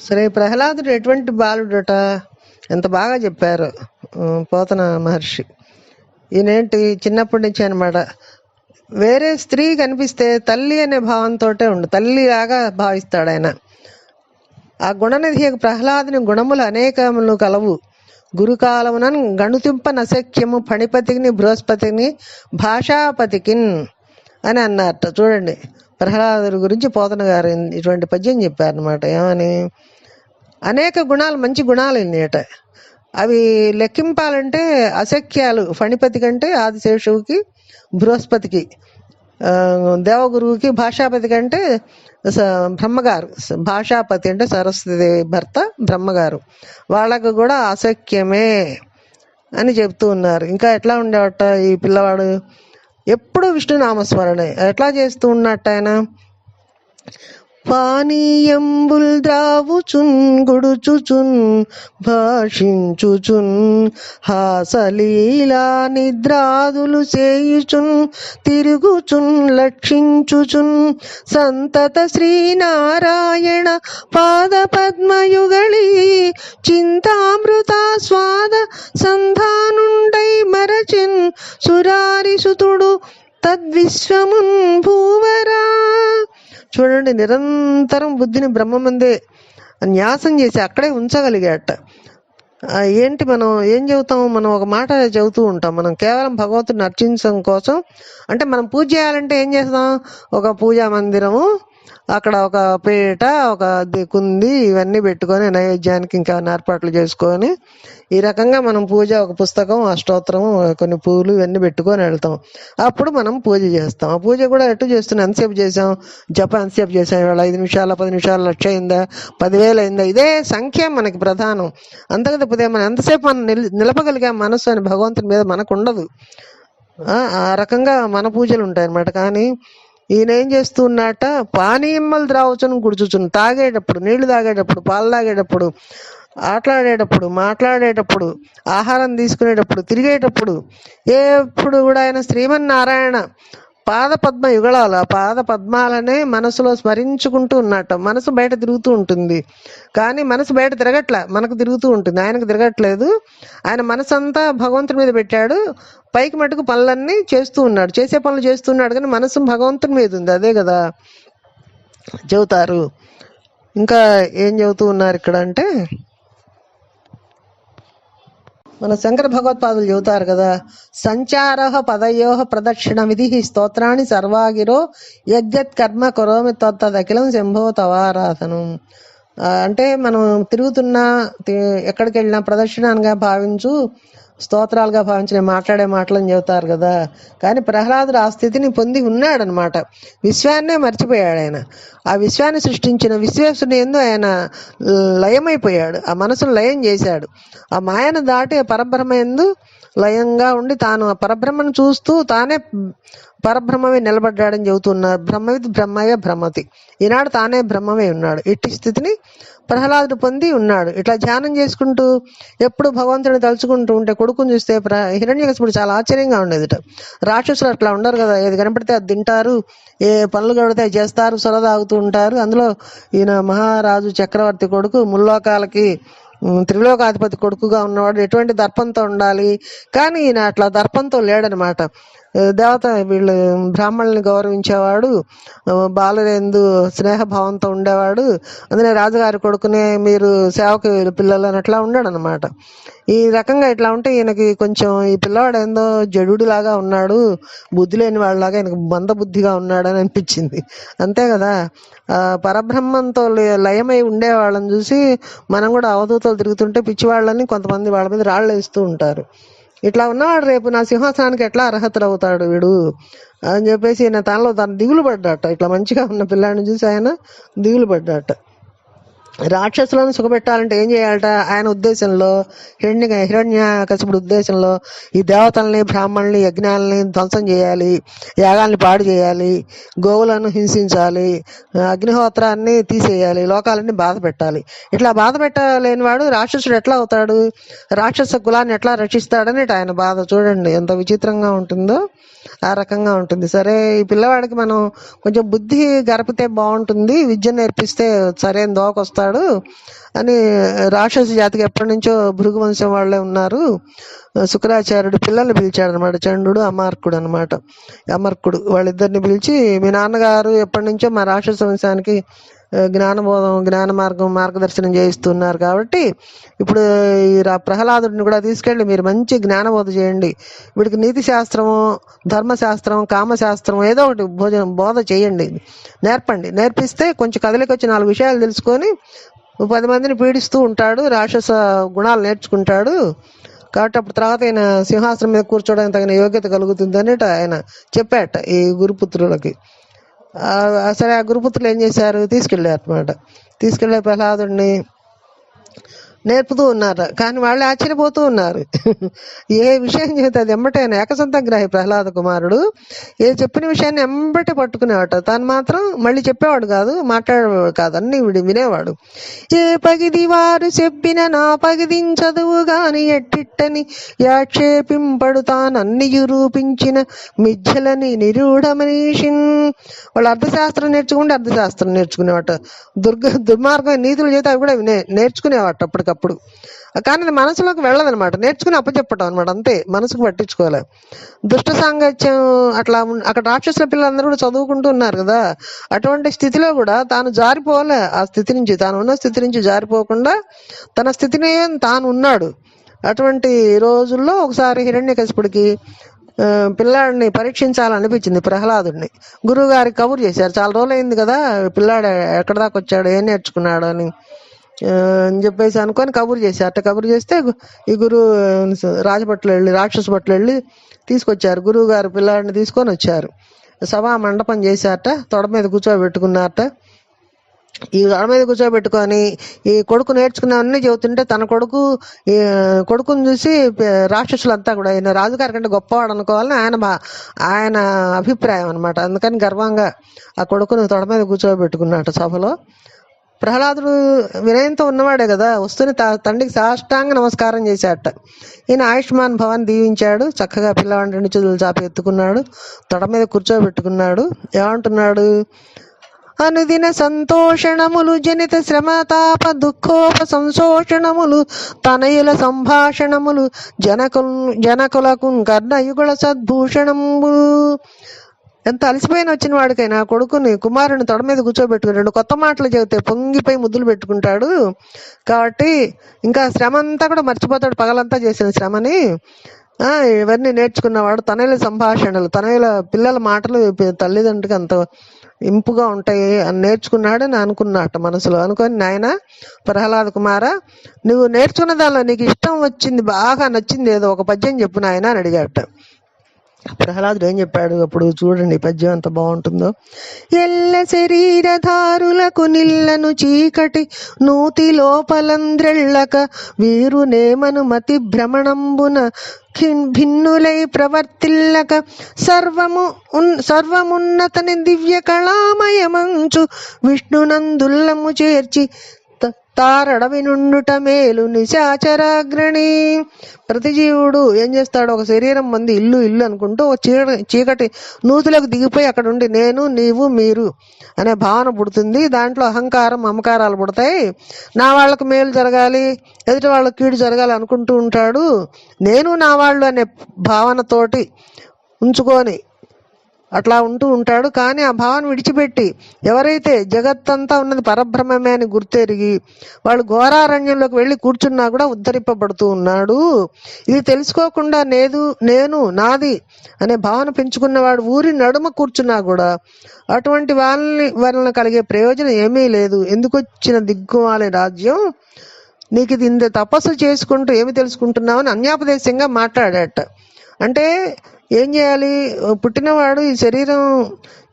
సరే ప్రహ్లాదుడు ఎటువంటి బాలుడట? ఎంత బాగా చెప్పారు. పోతన మహర్షి. ఈయనేంటి? చిన్నప్పటి నుంచి అనమాట. వేరే స్త్రీ కనిపిస్తే తల్లి అనే భావంతో ఉండు. తల్లిలాగా భావిస్తాడు ఆయన. ఆ గుణనిధి ప్రహ్లాదుని గుణములు అనేకములు కలవు. గురుకాలమున గణుతింప నశక్యము పణిపతికిని బృహస్పతిని భాషాపతికిన్ అని అన్నారు చూడండి. ప్రహ్లాదుడి గురించి పోతన గారు ఇటువంటి పద్యం చెప్పారనమాట ఏమని? అనేక గుణాలు మంచి గుణాలు ఇన్నిట అవి లెక్కింపాలంటే అశక్యాలు ఫణిపతి కంటే ఆదిశేషువుకి బృహస్పతికి దేవగురువుకి భాషాపతి కంటే స- బ్రహ్మగారు. భాషాపతి అంటే సరస్వతిదేవి భర్త బ్రహ్మగారు. వాళ్ళకు కూడా అసఖ్యమే అని చెప్తూ ఉన్నారు. ఇంకా ఎట్లా ఉండేవట ఈ పిల్లవాడు? ఎప్పుడు విష్ణు నామస్మరణే? ఎట్లా చేస్తూ ఉన్నట్టు ఆయన? పానీయంబుల్ ద్రావుచున్ గుడుచుచున్ భాషించుచున్ హాసలీలా నిద్రాదులు చేయుచున్ తిరుగుచున్ లక్షించుచున్ సంతత శ్రీనారాయణ పాద పద్మయుగళి చింతామృత స్వాద సంధానుండై మరచిన్ సురారిసుతుడు తద్విశ్వమున్ భూవరా చూడండి నిరంతరం బుద్ధిని బ్రహ్మమందే న్యాసం చేసి అక్కడే ఉంచగలిగాట. ఏంటి మనం ఏం చెబుతాం మనం ఒక మాట చెబుతూ ఉంటాం. మనం కేవలం భగవంతుని అర్చించడం కోసం. అంటే మనం పూజ చేయాలంటే ఏం చేస్తాం? ఒక పూజా మందిరము అక్కడ ఒక పీట ఒక ది- కుంది ఇవన్నీ పెట్టుకొని నైవేద్యానికి ఇంకా ఏర్పాట్లు చేసుకొని ఈ రకంగా మనం పూజ ఒక పుస్తకం అష్టోత్తరము కొన్ని పూలు ఇవన్నీ పెట్టుకొని వెళ్తాం. అప్పుడు మనం పూజ చేస్తాం. ఆ పూజ కూడా ఎటు చేస్తున్నాం? ఎంతసేపు చేసాం జప ఎంతసేపు చేసాం ఇవాళ ఐదు నిమిషాల పది నిమిషాలు లక్ష అయిందా? పదివేలు అయిందా? ఇదే సంఖ్య మనకి ప్రధానం. అంతకు మనం ఎంతసేపు మనం నిల్ నిలపగలిగాం మనసు అని భగవంతుని మీద మనకు ఉండదు. ఆ ఆ రకంగా మన పూజలు ఉంటాయి అన్నమాట కానీ ఈయన ఏం చేస్తున్నట పానీయమ్మలు త్రావచ్చును గుడుచుచును తాగేటప్పుడు నీళ్ళు తాగేటప్పుడు పాలు తాగేటప్పుడు ఆటలాడేటప్పుడు మాట్లాడేటప్పుడు ఆహారం తీసుకునేటప్పుడు తిరిగేటప్పుడు ఎప్పుడు కూడా ఆయన శ్రీమన్నారాయణ పాదపద్మ యుగళాలు ఆ పాద పద్మాలనే మనసులో స్మరించుకుంటూ ఉన్నట్టు మనసు బయట తిరుగుతూ ఉంటుంది. కానీ మనసు బయట తిరగట్లే మనకు తిరుగుతూ ఉంటుంది. ఆయనకు తిరగట్లేదు. ఆయన మనసు అంతా భగవంతుడి మీద పెట్టాడు. పైకి మటుకు పనులన్నీ చేస్తూ ఉన్నాడు. చేసే పనులు చేస్తున్నాడు కానీ మనసు భగవంతుడి మీద ఉంది. అదే కదా చెబుతారు. ఇంకా ఏం చెబుతూ ఉన్నారు ఇక్కడ అంటే మన శంకర భగవత్పాదులు చెబుతారు కదా సంచార పదయో ప్రదక్షిణ విధి స్తోత్రాన్ని సర్వాగిరో యజ్ఞత్ కర్మ కరోమి తదఖిలం శంభో తవారాధనం. అంటే మనం తిరుగుతున్నా ఎక్కడికి వెళ్ళినా ప్రదక్షిణాలుగా భావించు స్తోత్రాలుగా భావించి మాట్లాడే మాటలని చెబుతారు కదా. కానీ ప్రహ్లాదుడు ఆ స్థితిని పొంది ఉన్నాడనమాట. విశ్వాన్నే మర్చిపోయాడు ఆయన. ఆ విశ్వాన్ని సృష్టించిన విశ్వేశ్వరుని ఎందు ఆయన లయమైపోయాడు. ఆ మనసును లయం చేశాడు. ఆ మాయను దాటి ఆ పరబ్రహ్మ ఎందు లయంగా ఉండి తాను ఆ పరబ్రహ్మను చూస్తూ తానే పరబ్రహ్మమే నిలబడ్డాడని చెబుతున్నారు. బ్రహ్మవిత్ బ్రహ్మయ్య భ్రమతి ఈనాడు తానే బ్రహ్మమే ఉన్నాడు. ఇట్టి స్థితిని ప్రహ్లాదుడు పొంది ఉన్నాడు. ఇట్లా ధ్యానం చేసుకుంటూ ఎప్పుడు భగవంతుడిని తలుచుకుంటూ ఉంటే కొడుకుని చూస్తే ప్ర హిరణ్యకశిపుడు చాలా ఆశ్చర్యంగా ఉండేదిట. రాక్షసులు అట్లా ఉండరు కదా ఏది కనపడితే అది తింటారు ఏ పనులు కడితే చేస్తారు సొరదాగుతూ ఉంటారు. అందులో ఈయన మహారాజు చక్రవర్తి కొడుకు ముల్లోకాలకి త్రిలోకాధిపతి కొడుకుగా ఉన్నవాడు ఎటువంటి దర్పంతో ఉండాలి? కానీ ఈయన అట్లా దర్పంతో లేడనమాట. దేవత వీళ్ళు బ్రాహ్మణుల్ని గౌరవించేవాడు బాలరేందు స్నేహభావంతో ఉండేవాడు. అందుకే రాజుగారి కొడుకునే మీరు సేవకు పిల్లలు అని అట్లా ఉన్నాడు అనమాట ఈ రకంగా ఇట్లా ఉంటే ఈయనకి కొంచెం ఈ పిల్లవాడు ఏందో జడులాగా ఉన్నాడు బుద్ధి లేని వాళ్ళలాగా ఈయనకు మందబుద్ధిగా ఉన్నాడు అని అనిపించింది. అంతే కదా? పరబ్రహ్మంతో లయ- లయమై ఉండే వాళ్ళని చూసి మనం కూడా అవధూతలు తిరుగుతుంటే పిచ్చివాళ్ళని కొంతమంది వాళ్ళ మీద రాళ్ళు వేస్తూ ఉంటారు. ఇట్లా ఉన్నవాడు రేపు నా సింహాసనానికి ఎట్లా అర్హతలు అవుతాడు వీడు? అని చెప్పేసి ఈయన తనలో తను దిగులు పడ్డాట. ఇట్లా మంచిగా ఉన్న పిల్లాడిని చూసి ఆయన దిగులు పడ్డాట. రాక్షసులను సుఖపెట్టాలంటే ఏం చేయాలట? ఆయన ఉద్దేశంలో హిరణ్య హిరణ్య కసిపుడు ఉద్దేశంలో ఈ దేవతల్ని బ్రాహ్మణుల్ని యజ్ఞాలని ధ్వంసం చేయాలి యాగాల్ని పాడు చేయాలి గోవులను హింసించాలి అగ్నిహోత్రాన్ని తీసేయాలి లోకాలన్నీ బాధ పెట్టాలి. ఇట్లా బాధ పెట్టలేని వాడు రాక్షసుడు ఎట్లా అవుతాడు? రాక్షస కులాన్ని ఎట్లా రక్షిస్తాడని ఆయన బాధ చూడండి. ఎంత విచిత్రంగా ఉంటుందో. ఆ రకంగా ఉంటుంది. సరే ఈ పిల్లవాడికి మనం కొంచెం బుద్ధి గరిపితే బాగుంటుంది విద్య నేర్పిస్తే సరైన దోకొస్తాడు అని రాక్షస జాతికి ఎప్పటి నుంచో భృగు వంశం వాళ్ళే ఉన్నారు. శుక్రాచార్యుడు పిల్లల్ని పిలిచాడు అనమాట చండు అమార్కుడు అనమాట అమర్కుడు వాళ్ళిద్దరిని పిలిచి మీ నాన్నగారు ఎప్పటి నుంచో మా రాక్షస వంశానికి జ్ఞానబోధం జ్ఞాన మార్గం మార్గదర్శనం చేయిస్తున్నారు కాబట్టి ఇప్పుడు ఈ ప్రహ్లాదుడిని కూడా తీసుకెళ్ళి మీరు మంచి జ్ఞానబోధ చేయండి. వీడికి నీతి శాస్త్రము ధర్మశాస్త్రం కామశాస్త్రం ఏదో ఒకటి భోజనం బోధ చేయండి. నేర్పండి. నేర్పిస్తే కొంచెం కదలికి వచ్చి నాలుగు విషయాలు తెలుసుకొని పది మందిని పీడిస్తూ ఉంటాడు రాక్షస గుణాలు నేర్చుకుంటాడు. కాబట్టి అప్పుడు తర్వాత ఆయన సింహాసనం మీద కూర్చోవడానికి తగిన యోగ్యత కలుగుతుందని ఆయన చెప్పాట ఈ గురుపుత్రులకి. సరే ఆ గురుపుత్రులు ఏం చేశారు? తీసుకెళ్ళారు అనమాట తీసుకెళ్ళే ప్రహ్లాదుడిని నేర్పుతూ ఉన్నారు. కానీ వాళ్ళు ఆశ్చర్యపోతూ ఉన్నారు. ఏ విషయం చేస్తే అది ఎమ్మటే ఏకసంతగ్రాహి ప్రహ్లాద కుమారుడు ఏ చెప్పిన విషయాన్ని ఎంబటి పట్టుకునేవాడు తను మాత్రం మళ్ళీ చెప్పేవాడు కాదు మాట్లాడేవాడు కాదు. అన్ని విడి వినేవాడు. ఏ పగిది వారు చెప్పిన నా పగిదించదువు గాని ఎట్టిట్టని యాక్షేపింపడు తాను అన్ని రూపించిన మిథ్యలని నిరూఢమనీషిన్. వాళ్ళు అర్థశాస్త్రం నేర్చుకుంటే అర్థశాస్త్రం నేర్చుకునేవాట. దుర్గ దుర్మార్గం నీతులు చేత అవి కూడా నేర్చుకునేవాట అప్పటికప్పుడు. అప్పుడు. కానీ అది మనసులోకి వెళ్ళదనమాట. నేర్చుకుని అప్పచెప్పటం అనమాట అంతే. మనసుకు పట్టించుకోవాలి దుష్ట సాంగత్యం అట్లా అక్కడ రాక్షసుల పిల్లలందరూ కూడా చదువుకుంటూ ఉన్నారు కదా. అటువంటి స్థితిలో కూడా తాను జారిపోలే. ఆ స్థితి నుంచి తాను ఉన్న స్థితి నుంచి జారిపోకుండా తన స్థితిని తాను ఉన్నాడు. అటువంటి రోజుల్లో ఒకసారి హిరణ్యకశిపుడికి ఆ, పిల్లాడిని పరీక్షించాలనిపించింది ప్రహ్లాదుడిని. గురువు గారికి కబురు చేశారు. చాలా రోజులు అయింది కదా. పిల్లాడు ఎక్కడ దాకా వచ్చాడు? ఏం నేర్చుకున్నాడు అని. అని చెప్పేసి అనుకొని కబురు చేశారు అట్ట కబురు చేస్తే ఈ గురువు రాజభట్లు వెళ్ళి రాక్షస భట్లు వెళ్ళి తీసుకొచ్చారు. గురువు గారు పిల్లాడిని తీసుకొని వచ్చారు. సభా మండపం చేశారట తొడ మీద కూర్చోబెట్టుకున్నారట. ఈ గడ మీద కూర్చోబెట్టుకొని ఈ కొడుకు నేర్చుకున్నవన్నీ చెబుతుంటే తన కొడుకు ఈ కొడుకుని చూసి రాక్షసులంతా కూడా ఆయన రాజుగారి కంటే గొప్పవాడు అనుకోవాలని ఆయన ఆయన అభిప్రాయం అనమాట అందుకని గర్వంగా ఆ కొడుకుని తొడ మీద కూర్చోబెట్టుకున్నట్టు సభలో. ప్రహ్లాదుడు వినయంతో ఉన్నవాడే కదా వస్తూనే త- తండ్రికి సాష్టాంగ నమస్కారం చేశాట ఈయన ఆయుష్మాన్ భవన్ దీవించాడు చక్కగా పిల్లవాడి రెండు చేతులు చాపి ఎత్తుకున్నాడు తొడ మీద కూర్చోబెట్టుకున్నాడు. ఏమంటున్నాడు? అనుదిన సంతోషణములు జనిత శ్రమతాప దుఃఖోప సంశోషణములు తనయుల సంభాషణములు జనకు జనకులకు కర్ణయుగుల సద్భూషణము ఎంత అలసిపోయిన వచ్చిన వాడికైనా కొడుకుని కుమారుని తొడ మీద కూర్చోబెట్టుకుంటాడు కొత్త మాటలు చెబితే పొంగిపోయి ముద్దులు పెట్టుకుంటాడు. కాబట్టి ఇంకా శ్రమ అంతా కూడా మర్చిపోతాడు పగలంతా చేసిన శ్రమని. ఆ, ఇవన్నీ నేర్చుకున్నవాడు తనయుల సంభాషణలు తనయుల పిల్లల మాటలు తల్లిదండ్రులకి అంత ఇంపుగా ఉంటాయి అని నేర్చుకున్నాడని అనుకున్నట్ట మనసులో. అనుకొని నాయన ప్రహ్లాద కుమార నువ్వు నేర్చుకున్న దానిలో నీకు ఇష్టం వచ్చింది బాగా నచ్చింది ఏదో ఒక పద్యం చెప్పు నాయన అని అడిగాట. ప్రహ్లాదుడు ఏం చెప్పాడు? అప్పుడు చూడండి పద్యం ఎంత బాగుంటుందో. ఎల్ల శరీరధారులకు నిల్లను చీకటి నూతి లోపలంద్రెళ్ళక వీరు నేమను మతి భ్రమణంబున భిన్నులై ప్రవర్తిల్లక సర్వము ఉన్ సర్వమున్నతని దివ్య కళామయమంచు విష్ణునందుల్లము చేర్చి తారడవి నుండుట మేలు నిశాచరాగ్రణి. ప్రతి జీవుడు ఏం చేస్తాడు? ఒక శరీరం మంది ఇల్లు ఇల్లు అనుకుంటూ ఒక చీకటి చీకటి నూతులకు దిగిపోయి అక్కడ ఉండి నేను నీవు మీరు అనే భావన పుడుతుంది. దాంట్లో అహంకారం మమకారాలు పుడతాయి. నా వాళ్ళకు మేలు జరగాలి ఎదుటి వాళ్ళకి కీడు జరగాలి అనుకుంటూ ఉంటాడు. నేను నా వాళ్ళు అనే భావనతోటి ఉంచుకొని అట్లా ఉంటూ ఉంటాడు. కానీ ఆ భావన విడిచిపెట్టి ఎవరైతే జగత్తంతా ఉన్నది పరబ్రహ్మమే అని గుర్తెరిగి వాళ్ళు ఘోరారణ్యంలోకి వెళ్ళి కూర్చున్నా కూడా ఉద్ధరింపబడుతూ ఉన్నాడు. ఇది తెలుసుకోకుండా నేదు నేను నాది అనే భావన పెంచుకున్నవాడు ఊరి నడుమ కూర్చున్నా కూడా అటువంటి వాళ్ళని వలన కలిగే ప్రయోజనం ఏమీ లేదు. ఎందుకు వచ్చిన దిగ్గుమాలి రాజ్యం? నీకు ఇది ఇంత తపస్సు చేసుకుంటూ ఏమి తెలుసుకుంటున్నావు అని అన్యాపదేశంగా మాట్లాడాట. అంటే ఏం చేయాలి? పుట్టినవాడు ఈ శరీరం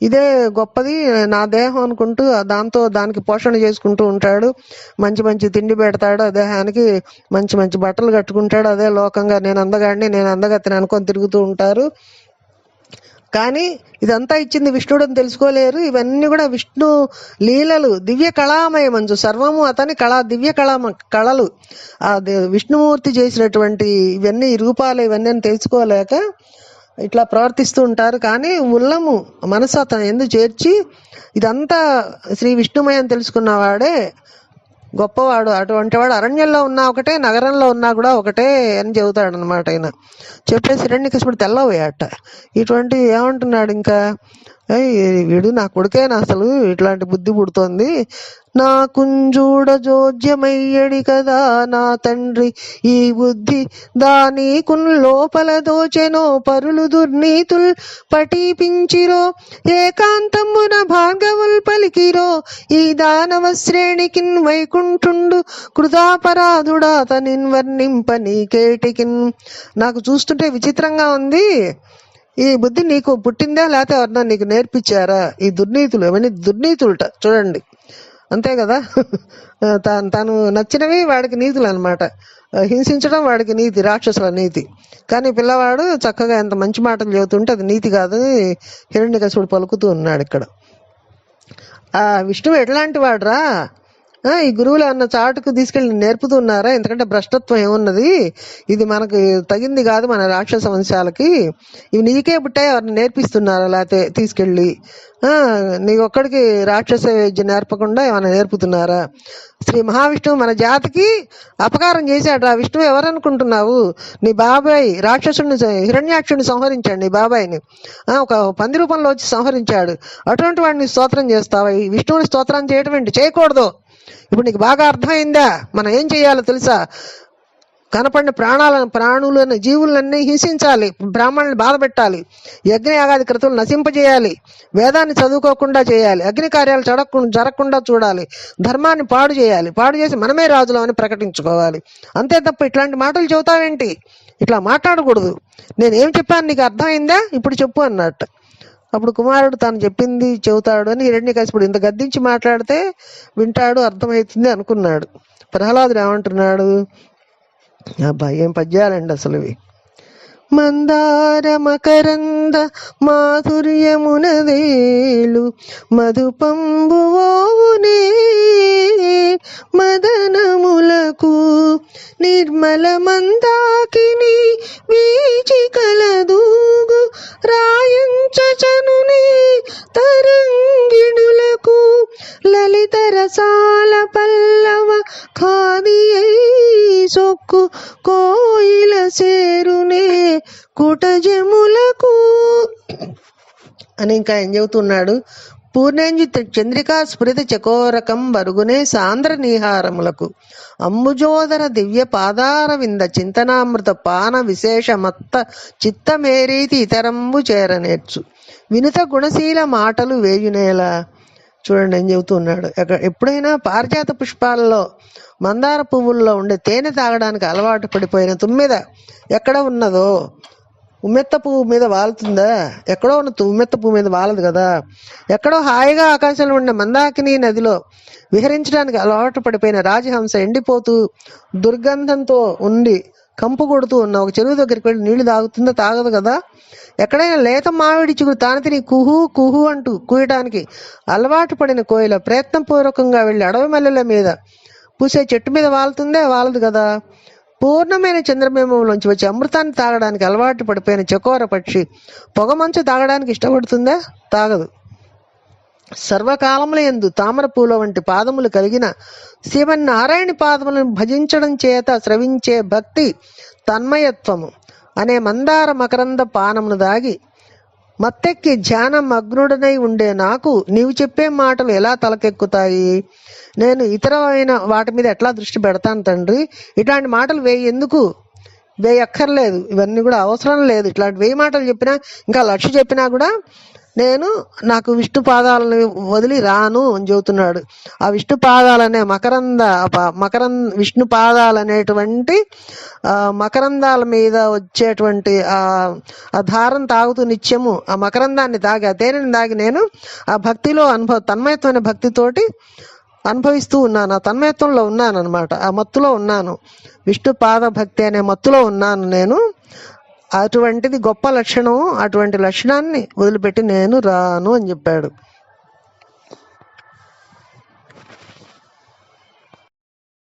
ఇదే గొప్పది నా దేహం అనుకుంటూ దాంతో దానికి పోషణ చేసుకుంటూ ఉంటాడు. మంచి మంచి తిండి పెడతాడు ఆ దేహానికి మంచి మంచి బట్టలు కట్టుకుంటాడు అదే లోకంగా నేను అందగాడిని నేను అందగతిని అనుకొని తిరుగుతూ ఉంటారు. కానీ ఇదంతా ఇచ్చింది విష్ణుడు అని తెలుసుకోలేరు. ఇవన్నీ కూడా విష్ణు లీలలు దివ్య కళామయమంచు. సర్వము అతని కళా దివ్య కళామ కళలు. ఆ విష్ణుమూర్తి చేసినటువంటి ఇవన్నీ రూపాలు ఇవన్నీ అని తెలుసుకోలేక ఇట్లా ప్రవర్తిస్తూ ఉంటారు. కానీ ఉల్లము మనసు అతను ఎందు చేర్చి ఇదంతా శ్రీ విష్ణుమయం తెలుసుకున్నవాడే గొప్పవాడు. అటువంటి వాడు అరణ్యంలో ఉన్నా ఒకటే నగరంలో ఉన్నా కూడా ఒకటే అని చెబుతాడు అనమాట ఆయన చెప్పేసి హిరణ్యకశిపుడు తెల్లబోయాట. ఇటువంటి ఏమంటున్నాడు ఇంకా? వీడు నా కొడుకేనా అసలు? ఇట్లాంటి బుద్ధి పుడుతోంది. నా కుంజూడ జోజ్యమయ్యడి కదా నా తండ్రి. ఈ బుద్ధి దాని కున్ లోపల దోచెనో పరులు దుర్నీతుల్ పటీపించిరో. ఏకాంతమున భార్గవుల్ పలికిరో. ఈ దానవ శ్రేణికిన్ వైకుంఠుండు కృతాపరాధుడా తనిన్ వర్ణింప నీకేటికిన్ నాకు చూస్తుంటే విచిత్రంగా ఉంది. ఈ బుద్ధి నీకు పుట్టిందా లేకపోతే ఎవరన్నా నీకు నేర్పించారా? ఈ దుర్నీతులు అవన్నీ దుర్నీతులుట. చూడండి. అంతే కదా? తాను తాను నచ్చినవి వాడికి నీతులు అనమాట హింసించడం వాడికి నీతి రాక్షసుల నీతి. కానీ పిల్లవాడు చక్కగా ఎంత మంచి మాటలు చెబుతుంటే అది నీతి కాదని హిరణ్యకసుడు పలుకుతూ ఉన్నాడు ఇక్కడ. ఆ విష్ణువు ఎట్లాంటి వాడురా? ఈ గురువులు అన్న చాటుకు తీసుకెళ్ళి నేర్పుతున్నారా? ఎందుకంటే భ్రష్టత్వం ఏమున్నది? ఇది మనకు తగింది కాదు మన రాక్షస వంశాలకి. ఇవి నీకే పుట్టాయి ఎవరిని నేర్పిస్తున్నారా లేకపోతే తీసుకెళ్ళి? నీ ఒక్కడికి రాక్షస విద్య నేర్పకుండా ఏమైనా నేర్పుతున్నారా? శ్రీ మహావిష్ణువు మన జాతికి అపకారం చేశాడు ఆ విష్ణువు. ఎవరనుకుంటున్నావు? నీ బాబాయ్ రాక్షసుడిని హిరణ్యాక్షుడిని సంహరించాడు నీ బాబాయ్ని. ఒక పంది రూపంలో వచ్చి సంహరించాడు. అటువంటి వాడిని స్తోత్రం చేస్తావా? ఈ విష్ణువుని స్తోత్రం చేయటం ఏంటి? చేయకూడదు. ఇప్పుడు నీకు బాగా అర్థమైందా? మనం ఏం చేయాలో తెలుసా? కనపడిన ప్రాణాలను ప్రాణులను జీవులన్నీ హింసించాలి బ్రాహ్మణుని బాధ పెట్టాలి యజ్ఞయాగాది క్రతువులు నశింపజేయాలి వేదాన్ని చదువుకోకుండా చేయాలి అగ్ని కార్యాలు జరగకుండా జరగకుండా చూడాలి ధర్మాన్ని పాడు చేయాలి పాడు చేసి మనమే రాజులం అని ప్రకటించుకోవాలి. అంతే తప్ప ఇట్లాంటి మాటలు చెబుతావేంటి? ఇట్లా మాట్లాడకూడదు. నేను ఏం చెప్పాను నీకు అర్థమైందా? ఇప్పుడు చెప్పు అన్నట్టు. అప్పుడు కుమారుడు తాను చెప్పింది చెబుతాడు అని హిరణ్యకశిపుడు ఇంత గద్దించి మాట్లాడితే వింటాడు అర్థమవుతుంది అనుకున్నాడు. ప్రహ్లాదుడు ఏమంటున్నాడు? అబ్బా ఏం పద్యాలండి అసలు ఇవి. మందార మకరంద మాధుర్యమునదేలు మధుపంబువోవునే మదనములకు నిర్మల మందాకిని వీచి కలదూగు రాయంచచనునే తరంగిణులకు లలిత రసాల పల్లవ ఖాదియై సొక్కు కో సేరునే కుటజములకు. అని ఇంకా ఏం చెబుతున్నాడు? పూర్ణేంజు చంద్రికా స్ఫురిత చకోరకం బరుగునే సాంద్ర నీహారములకు. అంబుజోదర దివ్య పాదార వింద చింతనామృత పాన విశేషమత్త చిత్తమేరీతి ఇతరంబు చేరనేర్చు వినుత గుణశీల మాటలు వేయునేలా చూడండి ఏం చెబుతున్నాడు ఎప్పుడైనా పారిజాత పుష్పాలలో మందార పువ్వుల్లో ఉండే తేనె తాగడానికి అలవాటు పడిపోయిన తుమ్మెద ఎక్కడ ఉన్నదో? ఉమ్మెత్త పువ్వు మీద వాలుతుందా? ఎక్కడో ఉన్న ఉమ్మెత్త పువ్వు మీద వాలదు కదా? ఎక్కడో హాయిగా ఆకాశంలో ఉండే మందాకిని నదిలో విహరించడానికి అలవాటు పడిపోయిన రాజహంస ఎండిపోతూ దుర్గంధంతో ఉండి కంపు కొడుతూ ఉన్న ఒక చెరువు దగ్గరికి వెళ్ళి నీళ్ళు తాగుతుందా? తాగదు కదా? ఎక్కడైనా లేత మామిడి చిగురు తాను తిని కుహు కుహు అంటూ కూయటానికి అలవాటు పడిన కోయిల ప్రయత్నపూర్వకంగా వెళ్ళి అడవి మల్లెల మీద పూసే చెట్టు మీద వాలుతుందే వాలదు కదా. పూర్ణమైన చంద్రబింబంలోంచి వచ్చి అమృతాన్ని తాగడానికి అలవాటు పడిపోయిన చకోర పక్షి పొగమంచు తాగడానికి ఇష్టపడుతుందా? తాగదు. సర్వకాలముల ఎందు తామర పూల వంటి పాదములు కలిగిన శ్రీమన్నారాయణ పాదములను భజించడం చేత స్రవించే భక్తి తన్మయత్వము. అనే మందార మకరంద పానమును దాగి మత్తెక్కి ధ్యానం మగ్నుడనై ఉండే నాకు నీవు చెప్పే మాటలు ఎలా తలకెక్కుతాయి? నేను ఇతరమైన వాటి మీద ఎట్లా దృష్టి పెడతాను తండ్రి? ఇట్లాంటి మాటలు వేయి ఎందుకు? వేయక్కర్లేదు. ఇవన్నీ కూడా అవసరం లేదు. ఇట్లాంటి వేయి మాటలు చెప్పినా ఇంకా లక్ష్య చెప్పినా కూడా నేను నాకు విష్ణు పాదాలను వదిలి రాను అని చెబుతున్నాడు. ఆ విష్ణు పాదాలనే మకరంద మకరం విష్ణు పాదాలు అనేటువంటి మకరందాల మీద వచ్చేటువంటి ఆ ధారం తాగుతూ నిత్యము ఆ మకరందాన్ని తాగి ఆ తేనెని తాగి నేను ఆ భక్తిలో అనుభవ తన్మయత్వమైన భక్తితోటి అనుభవిస్తూ ఉన్నాను. ఆ తన్మయత్వంలో ఉన్నాను అనమాట ఆ మత్తులో ఉన్నాను. విష్ణు పాద భక్తి అనే మత్తులో ఉన్నాను నేను. అటువంటిది గొప్ప లక్షణం అటువంటి లక్షణాన్ని వదిలిపెట్టి నేను రాను అని చెప్పాడు.